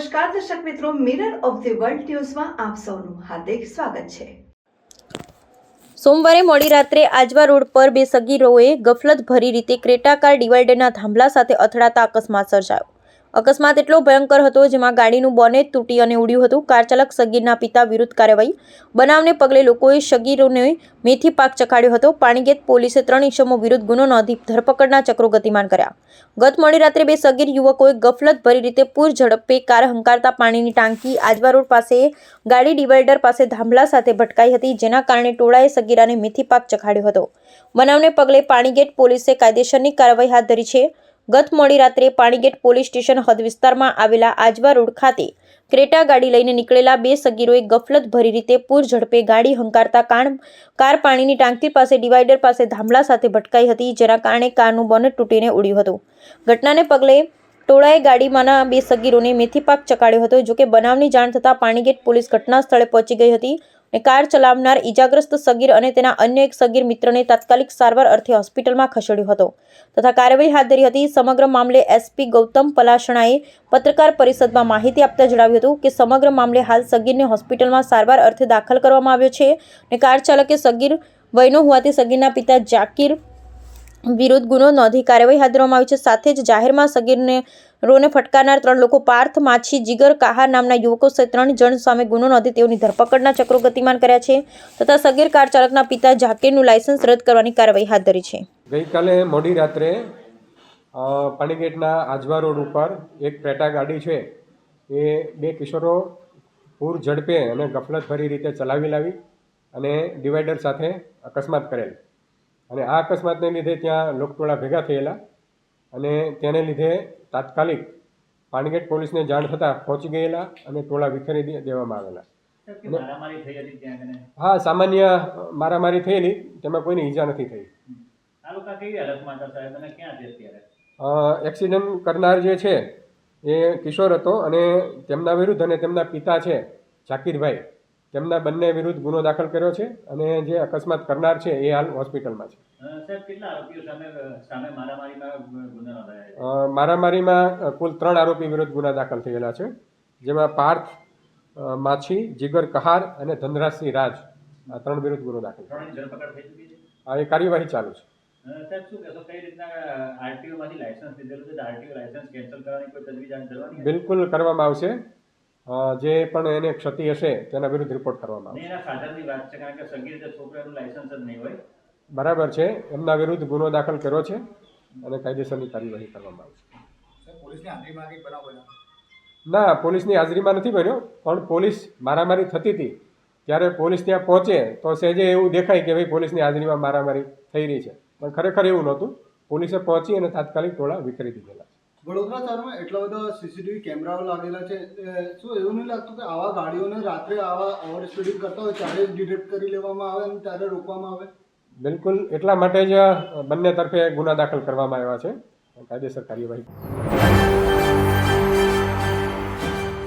નમસ્કાર, દર્શક મિત્રો મિરર ઓફ ધી વર્લ્ડ ન્યૂઝમાં આપ સૌનું હાર્દિક સ્વાગત છે. સોમવારે મોડી રાત્રે આજવા રોડ પર બે સગીરોએ ગફલત ભરી રીતે ક્રેટા કાર ડિવાઇડરના થાંભલા સાથે અથડાતા અકસ્માત સર્જાયો. અકસ્માત એટલો ભયંકર હતો જેમાં ગાડીનું બોનેટ તૂટી અને ઉડ્યું હતું. કાર ચાલક સગીરના પિતા વિરુદ્ધ કાર્યવાહી. બનાવને પગલે લોકોએ સગીરોને મેથી પાક ચખાડ્યો હતો. પાણીગેટ પોલીસે ત્રણ ઇસમો વિરુદ્ધ ગુનો નોંધી ધરપકડના ચક્રો ગતિમાન કર્યા. ગત મોડી રાત્રે બે સગીર યુવકોએ ગફલત ભરી રીતે પૂર ઝડપે કાર હંકારતા પાણીની ટાંકી આજવા રોડ પાસે ગાડી ડિવાઈડર પાસે ધાંભલા સાથે ભટકાઈ હતી, જેના કારણે ટોળાએ સગીરાને મેથી પાક ચખાડ્યો હતો. બનાવને પગલે પાણીગેટ પોલીસે કાયદેસરની કાર્યવાહી હાથ ધરી છે. ગત મોડી રાત્રે પાણીગેટ પોલીસ સ્ટેશન હદ વિસ્તારમાં આવેલા આજવા રોડ ખાતે ક્રેટા ગાડી લઈને નીકળેલા બે સગીરોએ ગફલત ભરી રીતે પૂર ઝડપે ગાડી હંકારતા કાણ કાર પાણીની ટાંકી પાસે ડિવાઈડર પાસે ધામલા સાથે ભટકાઈ હતી, જેના કારણે કારનું બોનેટ તૂટીને ઉડ્યું હતું. ઘટનાને પગલે ટોળાએ ગાડીમાંના બે સગીરોને મેથી પાક ચકાડ્યો હતો, જોકે બનાવની જાણ થતાં પાણીગેટ પોલીસ ઘટના સ્થળે પહોંચી ગઈ હતી. અને કાર ચલાવનાર ઈજાગ્રસ્ત સગીર અને તેના અન્ય એક સગીર મિત્રને તાત્કાલિક સારવાર અર્થે હોસ્પિટલમાં ખસેડ્યો હતો. તથા કાર્યવાહી હાથ ધરી હતી. સમગ્ર મામલે એસપી ગૌતમ પલાશણાએ પત્રકાર પરિષદમાં માહિતી આપતા જણાવ્યું હતું કે સમગ્ર મામલે હાલ સગીરને હોસ્પિટલમાં સારવાર અર્થે દાખલ કરવામાં આવ્યો છે અને કાર ચાલકે સગીર વયનો હોવાથી સગીરના પિતા જાકીર વિરુદ્ધ ગુનો નોંધી કાર્યવાહી હાથ ધરવામાં આવી છે. સાથે જ જાહેરમાં સગીરને રોને ફટકારનાર ત્રણ લોકો પાર્થ, માછી, જીગર કાહાર નામના યુવકો સહિત ત્રણ જણ સામે ગુનો નોંધી તેઓની ધરપકડના ચક્રો ગતિમાન કર્યા છે તથા સગીર કાર ચાલકના પિતા ઝાકીરનું લાયસન્સ રદ કરવાની કાર્યવાહી હાથ ધરી છે. ગઈકાલે મોડી રાત્રે પાણીગેટના આજવા રોડ ઉપર એક પેટા ગાડી છે એ બે કિશોરો પૂર ઝડપે અને ગફલતભરી રીતે ચલાવી લાવી અને ડિવાઈડર સાથે અકસ્માત કરેલ. અને આ અકસ્માતને લીધે ત્યાં લોકટોળા ભેગા થયેલા અને તેને લીધે તાત્કાલિક પાણીગેટ પોલીસને જાણ થતાં પહોંચી ગયેલા અને ટોળા વિખેરી દેવામાં આવેલા. હા સામાન્ય મારામારી થયેલી તેમાં કોઈની ઈજા નથી થઈ. એક્સિડન્ટ કરનાર જે છે એ કિશોર હતો અને તેમના વિરુદ્ધ અને તેમના પિતા છે જાકીરભાઈ. તેમના બંને વિરુદ્ધ ગુનો દાખલ કર્યો છે અને જે અકસ્માત કરનાર છે એ હાલ હોસ્પિટલમાં છે. મારામારીમાં કુલ ત્રણ આરોપી વિરુદ્ધ ગુના દાખલ થયેલા છે જેમાં પાર્થ માછી જીગર કહાર અને ધનરાજસિંહ રાજ આ ત્રણ વિરુદ્ધ ગુનો દાખલ આ એ કાર્યવાહી ચાલુ છે? બિલકુલ કરવામાં આવશે. જે પણ એને ક્ષતિ હશે તેના વિરુદ્ધ રિપોર્ટ કરવામાં આવશે. બરાબર છે. એમના વિરુદ્ધ ગુનો દાખલ કર્યો છે અને કાયદેસરની કાર્યવાહી કરવામાં આવશે. ના પોલીસની હાજરીમાં નથી બન્યો પણ પોલીસ મારામારી થતી હતી. ત્યારે પોલીસ ત્યાં પહોંચે તો સહેજે એવું દેખાય કે ભાઈ પોલીસની હાજરીમાં મારામારી થઈ રહી છે. પણ ખરેખર એવું નહોતું. પોલીસે પહોંચી અને તાત્કાલિક ટોળા વિખેરી દીધેલા. વડોદરા શહેરમાં એટલા બધા સીસીટીવી કેમેરાઓ લાગેલા છે. શું એવું નહીં લાગતું કે આવા ગાડીઓને રાત્રે આવા ઓવર સ્પીડિંગ કરતા હોય ત્યારે ડિટેક્ટ કરી લેવામાં આવે અને ત્યારે રોકવામાં આવે? બિલકુલ. એટલા માટે જ બંને તરફે ગુના દાખલ કરવામાં આવ્યા છે. કાયદેસર કાર્યવાહી.